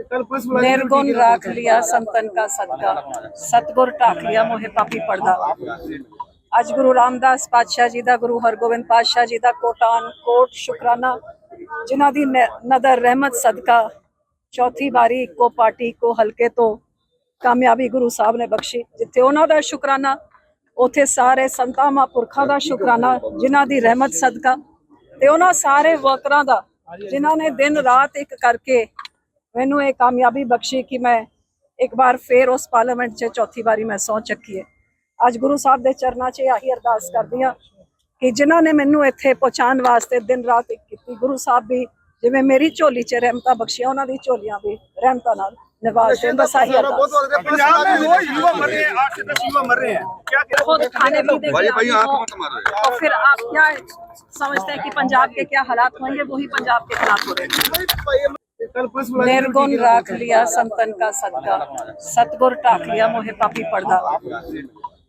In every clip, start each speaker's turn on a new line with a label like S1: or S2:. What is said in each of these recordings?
S1: निर्गुण
S2: ड्यूटी
S1: राख लिया संतन का सदका सतगुर ਢਾਕ ਲਿਆ ਮੋਹਿ ਪਾਪੀ ਪੜਦਾ ਅੱਜ ਗੁਰੂ ਰਾਮਦਾਸ ਪਾਤਸ਼ਾਹ ਜੀ ਦਾ ਗੁਰੂ ਹਰਗੋਬਿੰਦ ਪਾਤਸ਼ਾਹ ਜੀ ਦਾ ਕੋਟਾਨ ਕੋਟ ਸ਼ੁਕਰਾਨਾ ਜਿਨ੍ਹਾਂ ਦੀ ਨ- ਨਦਰ ਰਹਿਮਤ ਸਦਕਾ ਚੌਥੀ ਵਾਰੀ ਇੱਕੋ ਪਾਰਟੀ ਇੱਕੋ ਹਲਕੇ ਤੋਂ ਕਾਮਯਾਬੀ ਗੁਰੂ ਸਾਹਿਬ ਨੇ ਬਖਸ਼ੀ ਜਿੱਥੇ ਉਹਨਾਂ ਦਾ ਸ਼ੁਕਰਾਨਾ ਉਥੇ ਸਾਰੇ ਸੰਤਾਂ ਮਹਾਂਪੁਰਖਾਂ ਦਾ ਸ਼ੁਕਰਾਨਾ ਜਿਨ੍ਹਾਂ ਦੀ ਰਹਿਮਤ ਸਦਕਾ ਤੇ ਉਹਨਾਂ ਸਾਰੇ ਵਰਕਰਾਂ ਦਾ ਜਿਨ੍ਹਾਂ ਨੇ ਦਿਨ ਰਾਤ ਇੱਕ ਕਰਕੇ ਮੈਨੂੰ ਇਹ ਕਾਮਯਾਬੀ ਬਖਸ਼ੀ ਕਿ ਮੈਂ ਇੱਕ ਵਾਰ ਫੇਰ ਉਸ ਪਾਰਲੀਮੈਂਟ 'ਚ ਚੌਥੀ ਵਾਰੀ ਮੈਂ ਸਹੁੰ ਚੱਕੀ ਹੈ ਅੱਜ ਗੁਰੂ ਸਾਹਿਬ ਦੇ ਚਰਨਾਂ 'ਚ ਆਹੀ ਅਰਦਾਸ ਕਰਦੀ ਹਾਂ ਕਿ ਜਿਨ੍ਹਾਂ ਨੇ ਮੈਨੂੰ ਇੱਥੇ ਪਹੁੰਚਾਉਣ ਵਾਸਤੇ ਦਿਨ ਰਾਤ ਇੱਕ ਕੀਤੀ ਗੁਰੂ ਸਾਹਿਬ ਵੀ ਜਿਵੇਂ ਮੇਰੀ ਝੋਲੀ 'ਚ ਰਹਿਮਤਾਂ ਬਖਸ਼ੀਆਂ ਉਹਨਾਂ ਦੀ ਝੋਲੀਆਂ ਵੀ ਰਹਿਮਤਾਂ ਨਾਲ ਨਿਵਾਸ ਦੇਣ ਬਸ ਆਹੀ ਅਰਦਾਸ
S2: पंजाब में रोज युवा मर रहे हैं आठ से दस युवा मर रहे हैं क्या क्या
S1: खुद खाने पीने
S3: भाई
S1: के
S3: भाई
S1: आदी
S3: आंख
S1: हो,
S3: मत मारो
S1: तो फिर आप क्या समझते हैं कि पंजाब के क्या हालात होंगे वही पंजाब के खिलाफ हो रहे हैं
S2: कल पुलिस मुलाजिम ने
S1: निर्गुण
S2: ड्यूटी
S1: राख लिया संतन का सदका सतगुर ਢਾਕ ਲਿਆ ਮੋਹਿ ਪਾਪੀ ਪੜਦਾ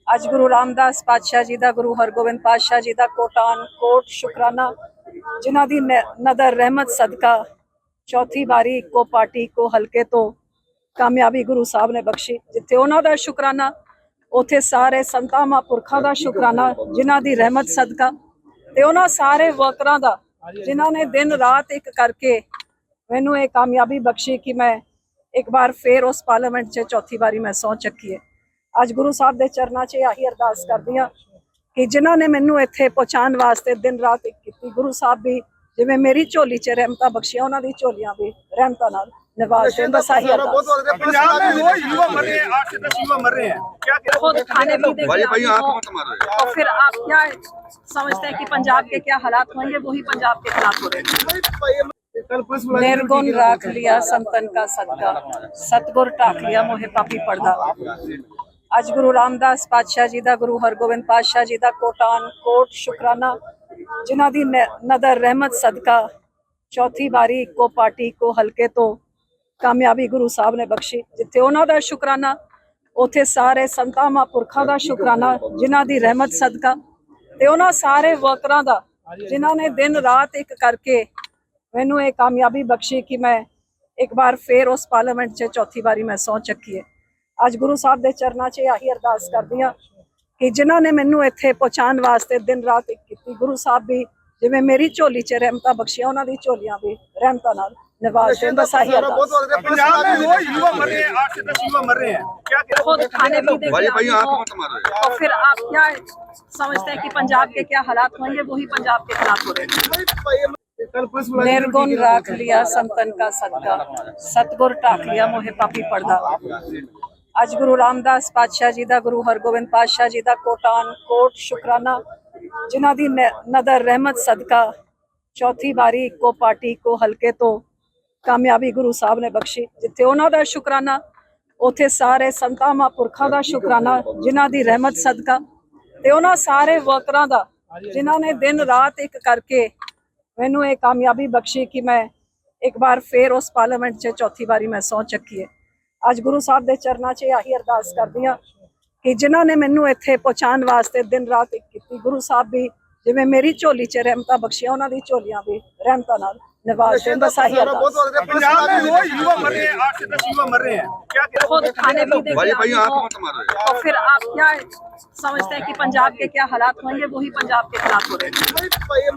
S1: ਅੱਜ ਗੁਰੂ ਰਾਮਦਾਸ ਪਾਤਸ਼ਾਹ ਜੀ ਦਾ ਗੁਰੂ ਹਰਗੋਬਿੰਦ ਪਾਤਸ਼ਾਹ ਜੀ ਦਾ ਕੋਟਾਨ ਕੋਟ ਸ਼ੁਕਰਾਨਾ ਜਿਨ੍ਹਾਂ ਦੀ ਨ- ਨਦਰ ਰਹਿਮਤ ਸਦਕਾ ਚੌਥੀ ਵਾਰੀ ਇੱਕੋ ਪਾਰਟੀ ਇੱਕੋ ਹਲਕੇ ਤੋਂ ਕਾਮਯਾਬੀ ਗੁਰੂ ਸਾਹਿਬ ਨੇ ਬਖਸ਼ੀ ਜਿੱਥੇ ਉਹਨਾਂ ਦਾ ਸ਼ੁਕਰਾਨਾ ਉਥੇ ਸਾਰੇ ਸੰਤਾਂ ਮਹਾਂਪੁਰਖਾਂ ਦਾ ਸ਼ੁਕਰਾਨਾ ਜਿਨ੍ਹਾਂ ਦੀ ਰਹਿਮਤ ਸਦਕਾ ਤੇ ਉਹਨਾਂ ਸਾਰੇ ਵਰਕਰਾਂ ਦਾ ਜਿਨ੍ਹਾਂ ਨੇ ਦਿਨ ਰਾਤ ਇੱਕ ਕਰਕੇ ਮੈਨੂੰ ਇਹ ਕਾਮਯਾਬੀ ਬਖਸ਼ੀ ਕਿ ਮੈਂ ਇੱਕ ਵਾਰ ਫੇਰ ਉਸ ਪਾਰਲੀਮੈਂਟ 'ਚ ਚੌਥੀ ਵਾਰੀ ਮੈਂ ਸਹੁੰ ਚੱਕੀ ਹੈ ਅੱਜ ਗੁਰੂ ਸਾਹਿਬ ਦੇ ਚਰਨਾਂ 'ਚ ਆਹੀ ਅਰਦਾਸ ਕਰਦੀ ਹਾਂ ਕਿ ਜਿਨ੍ਹਾਂ ਨੇ ਮੈਨੂੰ ਇੱਥੇ ਪਹੁੰਚਾਉਣ ਵਾਸਤੇ ਦਿਨ ਰਾਤ ਇੱਕ ਕੀਤੀ ਗੁਰੂ ਸਾਹਿਬ ਵੀ ਜਿਵੇਂ ਮੇਰੀ ਝੋਲੀ 'ਚ ਰਹਿਮਤਾਂ ਬਖਸ਼ੀਆਂ ਉਹਨਾਂ ਦੀ ਝੋਲੀਆਂ ਵੀ ਰਹਿਮਤਾਂ ਨਾਲ ਨਿਵਾਸ ਦੇਣ ਬਸ ਆਹੀ ਅਰਦਾਸ
S2: पंजाब में रोज युवा मर रहे हैं आठ से दस युवा मर रहे हैं क्या क्या
S1: खुद खाने पीने
S3: भाई
S1: के
S3: भाई
S1: आदी
S3: आंख
S1: हो,
S3: मत मारो
S1: तो फिर आप क्या समझते हैं कि पंजाब के क्या हालात होंगे वही पंजाब के खिलाफ हो रहे हैं
S2: कल पुलिस मुलाजिम ने
S1: निर्गुण
S2: ड्यूटी
S1: राख लिया संतन का सदका सतगुर ਢਾਕ ਲਿਆ ਮੋਹਿ ਪਾਪੀ ਪੜਦਾ ਅੱਜ ਗੁਰੂ ਰਾਮਦਾਸ ਪਾਤਸ਼ਾਹ ਜੀ ਦਾ ਗੁਰੂ ਹਰਗੋਬਿੰਦ ਪਾਤਸ਼ਾਹ ਜੀ ਦਾ ਕੋਟਾਨ ਕੋਟ ਸ਼ੁਕਰਾਨਾ ਜਿਨ੍ਹਾਂ ਦੀ ਨ- ਨਦਰ ਰਹਿਮਤ ਸਦਕਾ ਚੌਥੀ ਵਾਰੀ ਇੱਕੋ ਪਾਰਟੀ ਇੱਕੋ ਹਲਕੇ ਤੋਂ ਕਾਮਯਾਬੀ ਗੁਰੂ ਸਾਹਿਬ ਨੇ ਬਖਸ਼ੀ ਜਿੱਥੇ ਉਹਨਾਂ ਦਾ ਸ਼ੁਕਰਾਨਾ ਉਥੇ ਸਾਰੇ ਸੰਤਾਂ ਮਹਾਂਪੁਰਖਾਂ ਦਾ ਸ਼ੁਕਰਾਨਾ ਜਿਨ੍ਹਾਂ ਦੀ ਰਹਿਮਤ ਸਦਕਾ ਤੇ ਉਹਨਾਂ ਸਾਰੇ ਵਰਕਰਾਂ ਦਾ ਜਿਨ੍ਹਾਂ ਨੇ ਦਿਨ ਰਾਤ ਇੱਕ ਕਰਕੇ ਮੈਨੂੰ ਇਹ ਕਾਮਯਾਬੀ ਬਖਸ਼ੀ ਕਿ ਮੈਂ ਇੱਕ ਵਾਰ ਫੇਰ ਉਸ ਪਾਰਲੀਮੈਂਟ 'ਚ ਚੌਥੀ ਵਾਰੀ ਮੈਂ ਸਹੁੰ ਚੱਕੀ ਹੈ ਅੱਜ ਗੁਰੂ ਸਾਹਿਬ ਦੇ ਚਰਨਾਂ 'ਚ ਆਹੀ ਅਰਦਾਸ ਕਰਦੀ ਹਾਂ ਕਿ ਜਿਨ੍ਹਾਂ ਨੇ ਮੈਨੂੰ ਇੱਥੇ ਪਹੁੰਚਾਉਣ ਵਾਸਤੇ ਦਿਨ ਰਾਤ ਇੱਕ ਕੀਤੀ ਗੁਰੂ ਸਾਹਿਬ ਵੀ ਜਿਵੇਂ ਮੇਰੀ ਝੋਲੀ 'ਚ ਰਹਿਮਤਾਂ ਬਖਸ਼ੀਆਂ ਉਹਨਾਂ ਦੀ ਝੋਲੀਆਂ ਵੀ ਰਹਿਮਤਾਂ ਨਾਲ ਨਿਵਾਸ ਦੇਣ ਬਸ ਆਹੀ ਅਰਦਾਸ
S2: पंजाब में रोज युवा मर रहे हैं आठ से दस युवा मर रहे हैं क्या क्या
S1: खुद खाने पीने
S3: भाई
S1: के
S3: भाई
S1: आदी
S3: आंख
S1: हो,
S3: मत मारो
S1: तो फिर आप क्या समझते हैं कि पंजाब के क्या हालात होंगे वही पंजाब के खिलाफ हो रहे हैं
S2: कल पुलिस मुलाजिम ने
S1: निर्गुण
S2: ड्यूटी
S1: राख लिया संतन का सदका सतगुर ਢਾਕ ਲਿਆ ਮੋਹਿ ਪਾਪੀ ਪੜਦਾ ਅੱਜ ਗੁਰੂ ਰਾਮਦਾਸ ਪਾਤਸ਼ਾਹ ਜੀ ਦਾ ਗੁਰੂ ਹਰਗੋਬਿੰਦ ਪਾਤਸ਼ਾਹ ਜੀ ਦਾ ਕੋਟਾਨ ਕੋਟ ਸ਼ੁਕਰਾਨਾ ਜਿਨ੍ਹਾਂ ਦੀ ਨ- ਨਦਰ ਰਹਿਮਤ ਸਦਕਾ ਚੌਥੀ ਵਾਰੀ ਇੱਕੋ ਪਾਰਟੀ ਇੱਕੋ ਹਲਕੇ ਤੋਂ ਕਾਮਯਾਬੀ ਗੁਰੂ ਸਾਹਿਬ ਨੇ ਬਖਸ਼ੀ ਜਿੱਥੇ ਉਹਨਾਂ ਦਾ ਸ਼ੁਕਰਾਨਾ ਉਥੇ ਸਾਰੇ ਸੰਤਾਂ ਮਹਾਂਪੁਰਖਾਂ ਦਾ ਸ਼ੁਕਰਾਨਾ ਜਿਨ੍ਹਾਂ ਦੀ ਰਹਿਮਤ ਸਦਕਾ ਤੇ ਉਹਨਾਂ ਸਾਰੇ ਵਰਕਰਾਂ ਦਾ ਜਿਨ੍ਹਾਂ ਨੇ ਦਿਨ ਰਾਤ ਇੱਕ ਕਰਕੇ ਮੈਨੂੰ ਇਹ ਕਾਮਯਾਬੀ ਬਖਸ਼ੀ ਕਿ ਮੈਂ ਇੱਕ ਵਾਰ ਫੇਰ ਉਸ ਪਾਰਲੀਮੈਂਟ 'ਚ ਚੌਥੀ ਵਾਰੀ ਮੈਂ ਸਹੁੰ ਚੱਕੀ ਹੈ ਅੱਜ ਗੁਰੂ ਸਾਹਿਬ ਦੇ ਚਰਨਾਂ 'ਚ ਆਹੀ ਅਰਦਾਸ ਕਰਦੀ ਹਾਂ ਕਿ ਜਿਨ੍ਹਾਂ ਨੇ ਮੈਨੂੰ ਇੱਥੇ ਪਹੁੰਚਾਉਣ ਵਾਸਤੇ ਦਿਨ ਰਾਤ ਇੱਕ ਕੀਤੀ ਗੁਰੂ ਸਾਹਿਬ ਵੀ ਜਿਵੇਂ ਮੇਰੀ ਝੋਲੀ 'ਚ ਰਹਿਮਤਾਂ ਬਖਸ਼ੀਆਂ ਉਹਨਾਂ ਦੀ ਝੋਲੀਆਂ ਵੀ ਰਹਿਮਤਾਂ ਨਾਲ ਨਿਵਾਸ ਦੇਣ ਬਸ ਆਹੀ ਅਰਦਾਸ
S2: पंजाब में रोज युवा मर रहे हैं आठ से दस युवा मर रहे हैं क्या क्या
S1: खुद खाने पीने के
S3: भाई भाई
S1: आदी
S3: आंख
S1: हो,
S3: मत मारो
S1: तो फिर आप क्या समझते हैं कि पंजाब के क्या हालात होंगे वही पंजाब के खिलाफ हो रहे हैं